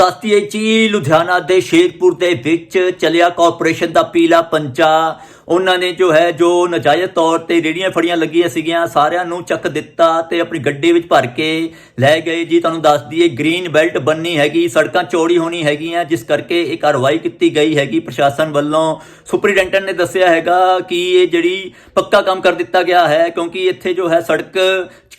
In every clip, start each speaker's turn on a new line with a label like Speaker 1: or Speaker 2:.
Speaker 1: ਤਸਤੀਏ ਜੀ ਲੁਧਿਆਣਾ ਦੇ ਸ਼ੇਰਪੁਰ ਦੇ ਵਿੱਚ ਚਲਿਆ ਕਾਰਪੋਰੇਸ਼ਨ ਦਾ ਪੀਲਾ ਪੰਜਾ ਉਹਨਾਂ ਨੇ ਜੋ ਹੈ, ਜੋ ਨਜਾਇਜ਼ ਤੌਰ ਤੇ ਰੇੜੀਆਂ ਫੜੀਆਂ ਲੱਗੀਆਂ ਸੀਗੀਆਂ, ਸਾਰਿਆਂ ਨੂੰ ਚੱਕ ਦਿੱਤਾ ਤੇ ਆਪਣੀ ਗੱਡੀ ਵਿੱਚ ਭਰ ਕੇ ਲੈ ਗਏ। ਜੀ, ਤੁਹਾਨੂੰ ਦੱਸ ਦਈਏ, ਗ੍ਰੀਨ ਬੈਲਟ ਬੰਨੀ ਹੈਗੀ, ਸੜਕਾਂ ਚੌੜੀ ਹੋਣੀ ਹੈਗੀਆਂ, ਜਿਸ ਕਰਕੇ ਇਹ ਕਾਰਵਾਈ ਕੀਤੀ ਗਈ ਹੈਗੀ ਪ੍ਰਸ਼ਾਸਨ ਵੱਲੋਂ। ਸੁਪਰੀਡੈਂਟੈਂਟ ਨੇ ਦੱਸਿਆ ਹੈਗਾ ਕਿ ਇਹ ਜਿਹੜੀ ਪੱਕਾ ਕੰਮ ਕਰ ਦਿੱਤਾ ਗਿਆ ਹੈ, ਕਿਉਂਕਿ ਇੱਥੇ ਜੋ ਹੈ, ਸੜਕ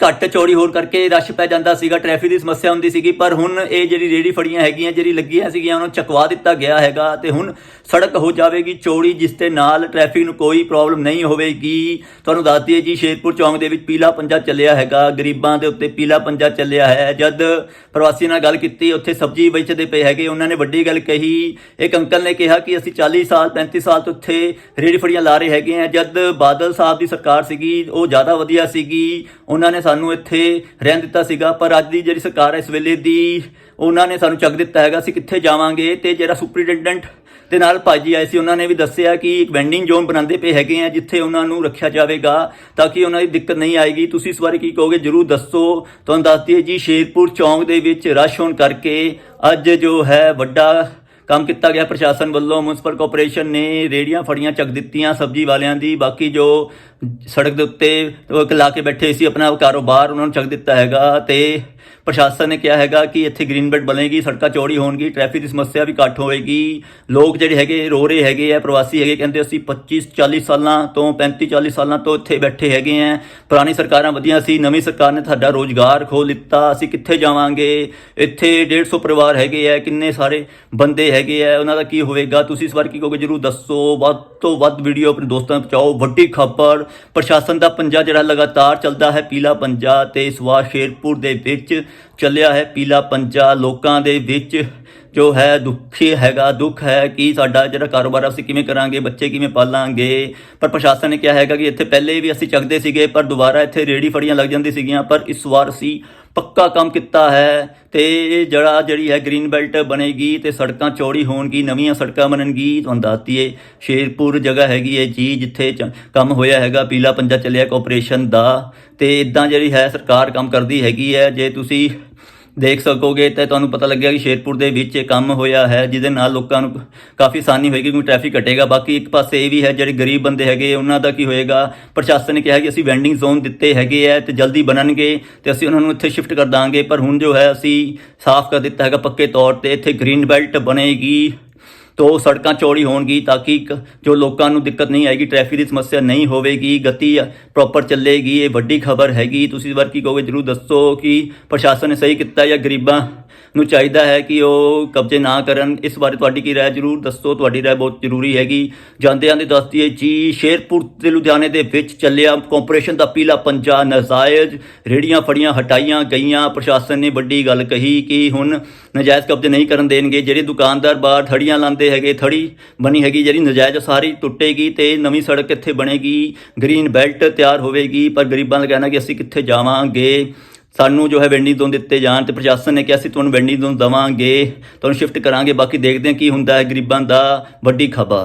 Speaker 1: ਘੱਟ ਚੌੜੀ ਹੋਣ ਕਰਕੇ ਰਸ਼ ਪੈ ਜਾਂਦਾ ਸੀਗਾ, ਟ੍ਰੈਫਿਕ ਦੀ ਸਮੱਸਿਆ ਹੁੰਦੀ ਸੀਗੀ, ਪਰ ਹੁਣ ਇਹ ਜਿਹੜੀ ਰੇੜੀ ਫੜੀਆਂ ਹੈਗੀਆਂ, ਜਿਹੜੀ ਲੱਗੀਆਂ ਸੀਗੀਆਂ, ਉਹਨਾਂ ਨੂੰ ਚਕਵਾ ਦਿੱਤਾ ਗਿਆ ਹੈਗਾ ਤੇ ਹੁਣ ਸੜਕ ਹੋ ਜਾਵੇਗੀ ਚੌੜੀ, ਜਿਸ ਦੇ ਨਾਲ ਟ੍ਰੈਫਿਕ ਨੂੰ ਕੋਈ ਪ੍ਰੋਬਲਮ ਨਹੀਂ ਹੋਵੇਗੀ। ਤੁਹਾਨੂੰ ਦੱਸ ਦਈਏ ਜੀ, ਸ਼ੇਰਪੁਰ ਚੌਂਕ ਦੇ ਵਿੱਚ ਪੀਲਾ ਪੰਜਾ ਚੱਲਿਆ ਹੈਗਾ। ਗਰੀਬਾਂ ਦੇ ਉੱਤੇ ਪੀਲਾ ਪੰਜਾ ਚੱਲਿਆ ਹੈ। ਜਦ ਪ੍ਰਵਾਸੀ ਨਾਲ ਗੱਲ ਕੀਤੀ, ਉੱਥੇ ਸਬਜ਼ੀ ਵੇਚਦੇ ਪਏ ਹੈਗੇ। ਉਹਨਾਂ ਨੇ ਵੱਡੀ ਗੱਲ ਕਹੀ। ਇੱਕ ਅੰਕਲ ਨੇ ਕਿਹਾ ਕਿ ਅਸੀਂ 40 ਸਾਲ 35 ਸਾਲ ਤੋਂ ਉੱਥੇ ਰੇੜੀ ਫੜੀਆਂ ਲਾ ਰਹੇ ਹੈਗੇ ਆ ਜਦ ਬਾਦਲ ਸਾਹਿਬ ਦੀ ਸਰਕਾਰ ਸੀਗੀ, ਉਹ ਜ਼ਿਆਦਾ ਵਧੀਆ ਸੀਗੀ। ਉਹਨਾਂ ਨੇ ਸਾਨੂੰ ਇੱਥੇ ਰਹਿਣ ਦਿੱਤਾ ਸੀਗਾ। ਪਰ ਅੱਜ ਦੀ ਜਿਹੜੀ ਸਰਕਾਰ ਹੈ, ਇਸ ਵੇਲੇ ਦੀ ਉਹਨਾਂ ਨੇ ਸਾਨੂੰ ਚੱਕ ਦਿੱਤਾ ਹੈਗਾ, ਅਸੀਂ ਕਿੱਥੇ ਜਾਵਾਂਗੇ? ਤੇ ਜਿਹੜਾ ਸੁਪਰੀਟੈਂਡੈਂਟ ਦੇ ਨਾਲ ਭਾਜੀ ਆਏ ਸੀ, ਉਹਨਾਂ ਨੇ ਵੀ ਦੱਸਿਆ ਕਿ ਇੱਕ ਵੈਂਡਿੰਗ ਜ਼ੋਨ ਬਣਾਉਂਦੇ ਪਏ ਹੈਗੇ ਆ, ਜਿੱਥੇ ਉਹਨਾਂ ਨੂੰ ਰੱਖਿਆ ਜਾਵੇਗਾ, ਤਾਂ ਕਿ ਉਹਨਾਂ ਦੀ ਦਿੱਕਤ ਨਹੀਂ ਆਏਗੀ। ਤੁਸੀਂ ਇਸ ਬਾਰੇ ਕੀ ਕਹੋਗੇ? ਜਰੂਰ ਦੱਸੋ। ਤੁਹਾਨੂੰ ਦੱਸ ਦਈਏ ਜੀ, ਸ਼ੇਰਪੁਰ ਚੌਂਕ ਦੇ ਵਿੱਚ ਰਸ਼ ਹੋਣ ਕਰਕੇ ਅੱਜ ਜੋ ਹੈ, ਵੱਡਾ ਕੰਮ ਕੀਤਾ ਗਿਆ ਪ੍ਰਸ਼ਾਸਨ ਵੱਲੋਂ। ਮਿਊਨਿਸਪਲ ਕਾਰਪੋਰੇਸ਼ਨ ਨੇ ਰੇੜੀਆਂ ਫੜੀਆਂ, ਚੱਕ ਦਿੱਤੀਆਂ ਸਬਜ਼ੀ ਵਾਲਿਆਂ ਦੀ। ਬਾਕੀ ਜੋ ਸੜਕ ਦੇ ਉੱਤੇ ਲਾ ਕੇ ਬੈਠੇ ਸੀ, ਆਪਣਾ ਕਾਰੋਬਾਰ ਉਹਨਾਂ ਨੂੰ ਚੱਕ ਦਿੱਤਾ ਹੈਗਾ। ਤੇ ਪ੍ਰਸ਼ਾਸਨ ਨੇ ਕਿਹਾ ਹੈਗਾ ਕਿ ਇੱਥੇ ਗ੍ਰੀਨ ਬੈਲਟ ਬਣੇਗੀ, ਸੜਕਾਂ ਚੌੜੀ ਹੋਣਗੀ, ਟ੍ਰੈਫਿਕ ਦੀ ਸਮੱਸਿਆ ਵੀ ਘੱਟ ਹੋਵੇਗੀ। ਲੋਕ ਜਿਹੜੇ ਹੈਗੇ, ਰੋ ਰਹੇ ਹੈਗੇ ਆ, ਪ੍ਰਵਾਸੀ ਹੈਗੇ, ਕਹਿੰਦੇ ਅਸੀਂ 25 40 ਸਾਲਾਂ ਤੋਂ 35 40 ਸਾਲਾਂ ਤੋਂ ਇੱਥੇ ਬੈਠੇ ਹੈਗੇ ਆ। ਪੁਰਾਣੀ ਸਰਕਾਰਾਂ ਵਧੀਆ ਸੀ, ਨਵੀਂ ਸਰਕਾਰ ਨੇ ਸਾਡਾ ਰੋਜ਼ਗਾਰ ਖੋਹ ਲਿੱਤਾ, ਅਸੀਂ ਕਿੱਥੇ ਜਾਵਾਂਗੇ? ਇੱਥੇ 150 ਪਰਿਵਾਰ ਹੈਗੇ ਆ, ਕਿੰਨੇ ਸਾਰੇ ਬੰਦੇ ਹੈਗੇ ਆ, ਉਹਨਾਂ ਦਾ ਕੀ ਹੋਵੇਗਾ? ਤੁਸੀਂ ਇਸ ਵਾਰ ਕੀ ਕਹੋਗੇ? ਜਰੂਰ ਦੱਸੋ। ਵੱਧ ਤੋਂ ਵੱਧ ਵੀਡੀਓ ਆਪਣੇ ਦੋਸਤਾਂ ਨੂੰ ਪਹੁੰਚਾਓ। ਵੱਡੀ ਖਬਰ, ਪ੍ਰਸ਼ਾਸਨ ਦਾ ਪੰਜਾ ਜਿਹੜਾ ਲਗਾਤਾਰ ਚੱਲਦਾ ਹੈ, ਪੀਲਾ ਪੰਜਾ ਤੇ ਇਸ ਵਾਰ ਸ਼ੇਰਪੁਰ ਦੇ ਵਿੱਚ ਚੱਲਿਆ ਹੈ ਪੀਲਾ ਪੰਜਾ। ਲੋਕਾਂ ਦੇ ਵਿੱਚ ਜੋ ਹੈ ਦੁੱਖੀ ਹੈਗਾ। ਦੁੱਖ ਹੈ ਕਿ ਸਾਡਾ ਜਿਹੜਾ ਕਾਰੋਬਾਰ ਅਸੀਂ ਕਿਵੇਂ ਕਰਾਂਗੇ, ਬੱਚੇ ਕਿਵੇਂ ਪਾਲਾਂਗੇ? ਪਰ ਪ੍ਰਸ਼ਾਸਨ ਨੇ ਕਿਹਾ ਹੈਗਾ ਕਿ ਇੱਥੇ ਪਹਿਲੇ ਵੀ ਅਸੀਂ ਚੱਕਦੇ ਸੀਗੇ, ਪਰ ਦੁਬਾਰਾ ਇੱਥੇ ਰੇੜੀ ਫੜੀਆਂ ਲੱਗ ਜਾਂਦੀ ਸੀਗੀਆਂ। ਪਰ ਇਸ ਵਾਰ ਅਸੀਂ ਪੱਕਾ ਕੰਮ ਕੀਤਾ ਹੈ ਤੇ ਇਹ ਜਿਹੜਾ ਜਿਹੜੀ ਹੈ ਗ੍ਰੀਨ ਬੈਲਟ ਬਣੇਗੀ ਤੇ ਸੜਕਾਂ ਚੌੜੀ ਹੋਣਗੀ, ਨਵੀਆਂ ਸੜਕਾਂ ਬਣਨਗੀ, ਤੁਹਾਨੂੰ ਦੱਸਦੀ ਏ ਸ਼ੇਰਪੁਰ ਜਗ੍ਹਾ ਹੈਗੀ ਹੈ ਜੀ ਜਿੱਥੇ ਚ- ਕੰਮ ਹੋਇਆ ਹੈਗਾ, ਪੀਲਾ ਪੰਜਾ ਚੱਲਿਆ ਕਾਰਪੋਰੇਸ਼ਨ ਦਾ ਤੇ ਇਦਾਂ ਜਿਹੜੀ ਹੈ ਸਰਕਾਰ ਕੰਮ ਕਰਦੀ ਹੈਗੀ ਹੈ, ਜੇ ਤੁਸੀਂ ਦੇਖ ਸਕੋਗੇ ਤੇ ਤੁਹਾਨੂੰ ਪਤਾ ਲੱਗਿਆ ਕਿ ਸ਼ੇਰਪੁਰ ਦੇ ਵਿੱਚ ਇਹ ਕੰਮ ਹੋਇਆ ਹੈ, ਜਿਹਦੇ ਨਾਲ ਲੋਕਾਂ ਨੂੰ ਕਾਫੀ ਆਸਾਨੀ ਹੋਏਗੀ ਕਿਉਂਕਿ ਟ੍ਰੈਫਿਕ ਘਟੇਗਾ। ਬਾਕੀ ਇੱਕ ਪਾਸੇ ਇਹ ਵੀ ਹੈ, ਜਿਹੜੇ ਗਰੀਬ ਬੰਦੇ ਹੈਗੇ, ਉਹਨਾਂ ਦਾ ਕੀ ਹੋਏਗਾ? ਪ੍ਰਸ਼ਾਸਨ ਨੇ ਕਿਹਾ ਕਿ ਅਸੀਂ ਵੈਂਡਿੰਗ ਜ਼ੋਨ ਦਿੱਤੇ ਹੈਗੇ ਆ ਤੇ ਜਲਦੀ ਬਣਨਗੇ ਤੇ ਅਸੀਂ ਉਹਨਾਂ ਨੂੰ ਇੱਥੇ ਸ਼ਿਫਟ ਕਰ ਦਾਂਗੇ। ਪਰ ਹੁਣ ਜੋ ਹੈ, ਅਸੀਂ ਸਾਫ਼ ਕਰ ਦਿੱਤਾ ਹੈਗਾ ਪੱਕੇ ਤੌਰ ਤੇ, ਇੱਥੇ ਗ੍ਰੀਨ ਬੈਲਟ ਬਣੇਗੀ। ਤੋਂ ਸੜਕਾਂ ਚੌੜੀ ਹੋਣਗੀ ਤਾਂ ਕਿ ਜੋ ਲੋਕਾਂ ਨੂੰ ਦਿੱਕਤ ਨਹੀਂ ਆਏਗੀ ਟ੍ਰੈਫਿਕ ਦੀ ਸਮੱਸਿਆ ਨਹੀਂ ਹੋਵੇਗੀ, ਗਤੀ ਪ੍ਰੋਪਰ ਚੱਲੇਗੀ, ਇਹ ਵੱਡੀ ਖਬਰ ਹੈਗੀ। ਤੁਸੀਂ ਇਸ ਵਾਰ ਕੀ ਕਹੋਗੇ? ਜਰੂਰ ਦੱਸੋ ਕਿ ਪ੍ਰਸ਼ਾਸਨ ਨੇ ਸਹੀ ਕੀਤਾ ਜਾਂ ਗਰੀਬਾਂ ਨੂੰ ਚਾਹੀਦਾ ਹੈ ਕਿ ਉਹ ਕਬਜ਼ੇ ਨਾ ਕਰਨ। ਇਸ ਬਾਰੇ ਤੁਹਾਡੀ ਕੀ ਰਾਏ ਜਰੂਰ ਦੱਸੋ। ਤੁਹਾਡੀ ਰਾਏ ਬਹੁਤ ਜ਼ਰੂਰੀ ਹੈਗੀ। ਜਾਂਦੇ ਜਾਂਦੇ ਦੱਸ ਦਈਏ ਜੀ, ਸ਼ੇਰਪੁਰ ਤੇ ਲੁਧਿਆਣੇ ਦੇ ਵਿੱਚ ਚੱਲਿਆ ਕਾਰਪੋਰੇਸ਼ਨ ਦਾ ਪੀਲਾ ਪੰਜਾ ਨਜਾਇਜ਼। ਰੇੜੀਆਂ ਫੜੀਆਂ, ਹਟਾਈਆਂ ਗਈਆਂ। ਪ੍ਰਸ਼ਾਸਨ ਨੇ ਵੱਡੀ ਗੱਲ ਕਹੀ ਕਿ ਹੁਣ ਨਜਾਇਜ਼ ਕਬਜ਼ੇ ਨਹੀਂ ਕਰਨ ਦੇਣਗੇ। ਜਿਹੜੇ ਦੁਕਾਨਦਾਰ ਬਾਹਰ ਥੜੀਆਂ ਲਾਉਂਦੇ ਹੈਗੇ, ਥੜੀ ਬਣੀ ਹੈਗੀ, ਜਿਹੜੀ ਨਜਾਇਜ਼ ਸਾਰੀ ਟੁੱਟੇਗੀ ਤੇ ਨਵੀਂ ਸੜਕ ਇੱਥੇ ਬਣੇਗੀ? ਗ੍ਰੀਨ ਬੈਲਟ ਤਿਆਰ ਹੋਵੇਗੀ। ਪਰ ਗਰੀਬਾਂ ਦਾ ਕਹਿਣਾ ਕਿ ਅਸੀਂ ਕਿੱਥੇ ਜਾਵਾਂਗੇ? ਸਾਨੂੰ ਜੋ ਹੈ ਵੈਂਡਿੰਗ ਜ਼ੋਨ ਦਿੱਤੇ ਜਾਣ ਤੇ ਪ੍ਰਸ਼ਾਸਨ ਨੇ ਕਿਹਾ ਅਸੀਂ ਤੁਹਾਨੂੰ ਵੈਂਡਿੰਗ ਜ਼ੋਨ ਦਵਾਂਗੇ, ਤੁਹਾਨੂੰ ਸ਼ਿਫਟ ਕਰਾਂਗੇ, ਬਾਕੀ ਦੇਖਦੇ ਹਾਂ ਕੀ ਹੁੰਦਾ ਹੈ ਗਰੀਬਾਂ ਦਾ ਵੱਡੀ ਖਬਰ।